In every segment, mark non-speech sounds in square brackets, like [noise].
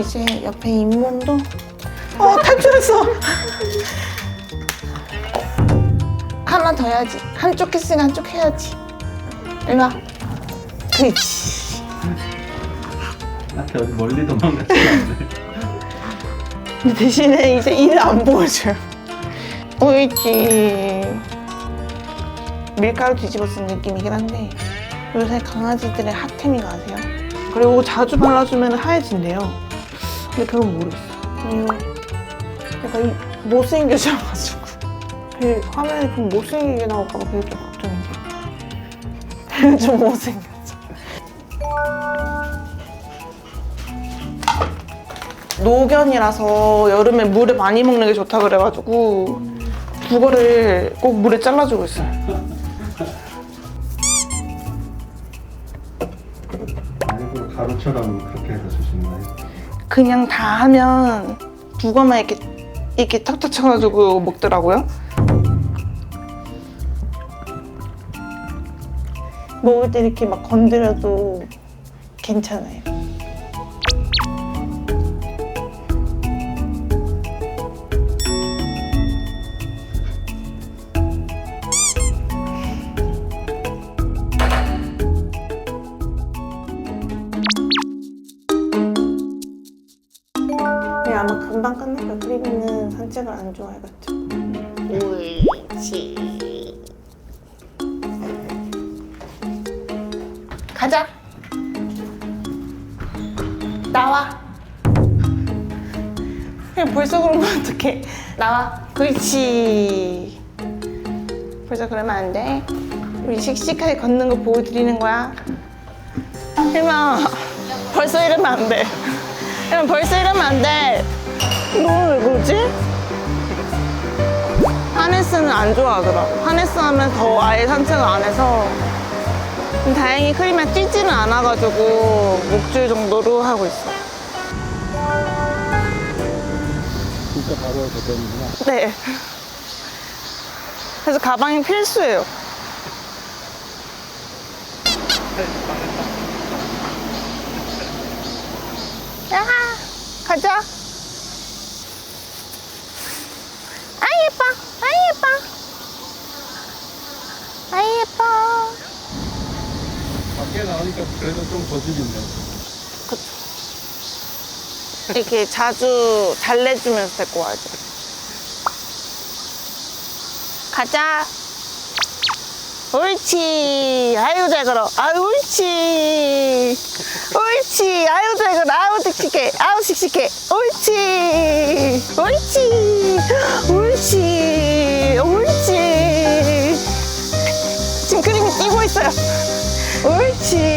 이제 옆에 잇몸도. 어 탈출했어. 하나 더 해야지. 한쪽 했으니 한쪽 해야지. 일로 와. 그렇지. 나한테 어디 멀리 도망가지 않네. 근데 대신에 이제 이를 안 보여줘요. 옳지. 밀가루 뒤집어 쓴 느낌이긴 한데 요새 강아지들의 핫템이가 아세요? 그리고 자주 발라주면 하얘진대요 근데 그건 모르겠어요 이거 약간 이- 못생겨져가지고. 그 화면에 좀 못생기게 나올까봐 그게 좀 걱정이에요 [laughs] 좀 못생겼어 노견이라서 여름에 물에 많이 먹는 게 좋다 그래가지고 그거를 꼭 물에 잘라주고 있어요. 아니고 가루처럼 그렇게 해서 주시는 거예요? 그냥 다 하면 북어만 이렇게 이렇게 탁탁 쳐가지고 먹더라고요. 먹을 때 이렇게 막 건드려도 괜찮아요. 금방 거예요. 크리미는 산책을 안 좋아해가지고. 옳지. 가자. 나와. 그냥 벌써 그런 거 어떡해. 나와. 그렇지. 벌써 그러면 안 돼. 우리 씩씩하게 걷는 거 보여드리는 거야. 힐마, 벌써 이러면 안 돼. 힐마, 벌써 이러면 안 돼. 너는 왜 그러지? 하네스는 안 좋아하더라고. 하네스 하면 더 아예 산책을 안 해서. 다행히 크림이 뛰지는 않아가지고 목줄 정도로 하고 있어. 진짜 바로 되는구나. 네. 그래서 가방이 필수예요. 야, 가자. 아 예뻐, 아 예뻐, 아 예뻐. 밖에 나오니까 그래도 좀 거슬리네. 이렇게 자주 달래주면서 데리고 와야죠. 가자. 옳지. 아유, 잘 걸어. 아유, 옳지. 옳지. 아유, 잘 걸어. 아우, 씩씩해. 아우, 씩씩해. 옳지. 옳지. 옳지. 옳지. 지금 그림이 뛰고 있어요. 옳지.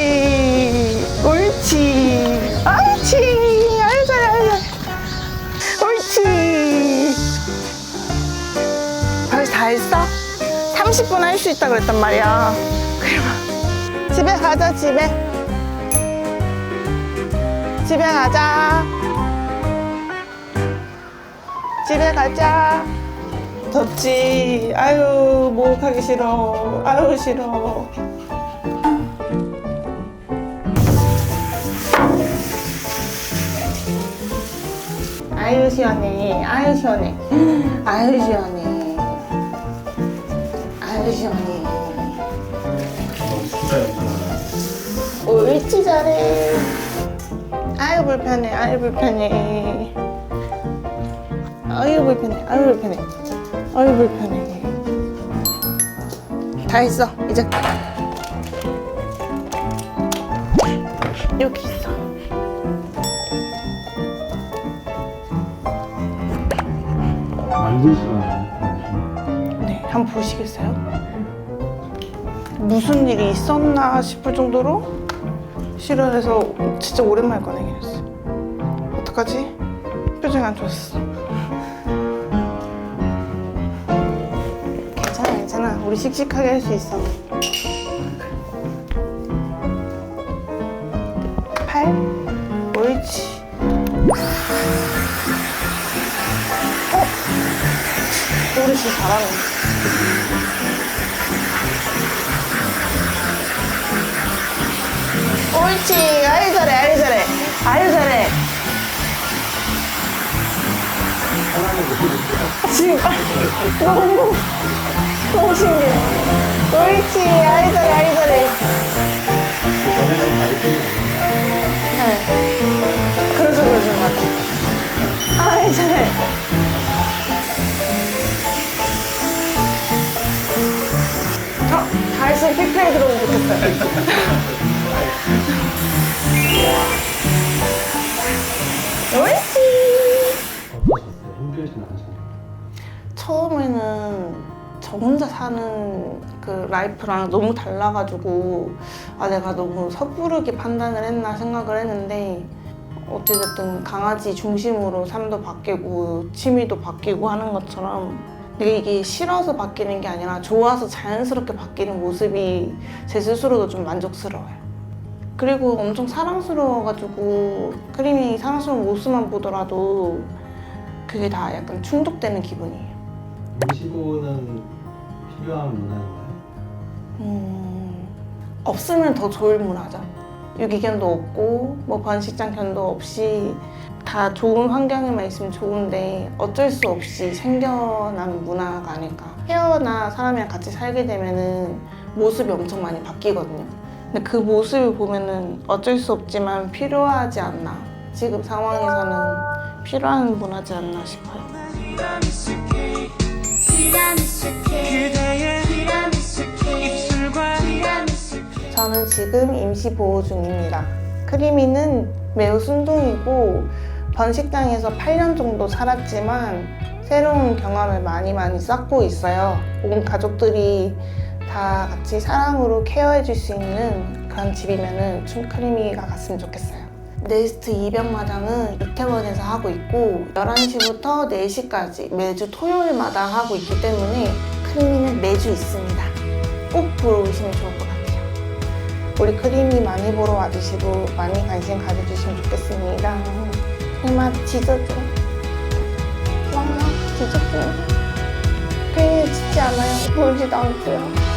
30분 할 수 있다 그랬단 말이야. 그럼 집에 가자, 집에. 집에 가자. 집에 가자. 덥지. 아유, 목욕하기 싫어. 아유, 싫어. 아유 시원해 아유 시원해 아유 시원해 아유 시원해 어. 옳지 잘해. 아유 불편해. 아유 불편해. 아유 불편해. 아유 불편해. 아유 불편해. 다 했어 이제. 여기 있어. 만지시면 네, 한번 보시겠어요? 무슨 일이 있었나 싶을 정도로 싫어해서 진짜 오랜만에 꺼내긴 했어. 어떡하지? 표정이 안 좋았어. 괜찮아, 괜찮아. 우리 씩씩하게 할 수 있어. 팔, 옳지. 어? 우리 진짜 잘하네. 옳지. 아유, 잘해. 아유, 잘해. 아유, 잘해. 지금, 아, 너무, 너무 신기해. 옳지. 아유, 잘해. 아유, 잘해. 네. 그러죠, 그러죠. 아유, 잘해. 피크에 들어오면 좋겠어요. 않으셨나요? 처음에는 저 혼자 사는 그 라이프랑 너무 달라가지고 아 내가 너무 섣부르게 판단을 했나 생각을 했는데 어찌됐든 강아지 중심으로 삶도 바뀌고 취미도 바뀌고 하는 것처럼 근데 이게 싫어서 바뀌는 게 아니라 좋아서 자연스럽게 바뀌는 모습이 제 스스로도 좀 만족스러워요. 그리고 엄청 사랑스러워가지고 크림이 사랑스러운 모습만 보더라도 그게 다 약간 충족되는 기분이에요. 임시보호는 필요한 문화인가요? 음, 없으면 더 좋을 문화죠. 유기견도 없고 뭐 번식장견도 없이 다 좋은 환경에만 있으면 좋은데 어쩔 수 없이 생겨난 문화가 아닐까. 헤어나 사람이랑 같이 살게 되면은 모습이 엄청 많이 바뀌거든요. 근데 그 모습을 보면은 어쩔 수 없지만 필요하지 않나. 지금 상황에서는 필요한 문화지 않나 싶어요. 저는 지금 임시 보호 중입니다. 크리미는 매우 순둥이고 번식장에서 8년 정도 살았지만 새로운 경험을 많이 많이 쌓고 있어요. 온 가족들이 다 같이 사랑으로 케어해 줄 수 있는 그런 집이면은 춤 크리미가 갔으면 좋겠어요. 네스트 입양 마당은 이태원에서 하고 있고 11시부터 4시까지 매주 토요일마다 하고 있기 때문에 크리미는 매주 있습니다. 꼭 보러 오시면 좋을 것 같아요. 우리 크림이 많이 보러 와주시고 많이 관심 가져주시면 좋겠습니다. 크림아 짖어줘. 와 짖어줘. 크림이 짖지 않아요. 울지도 않고요.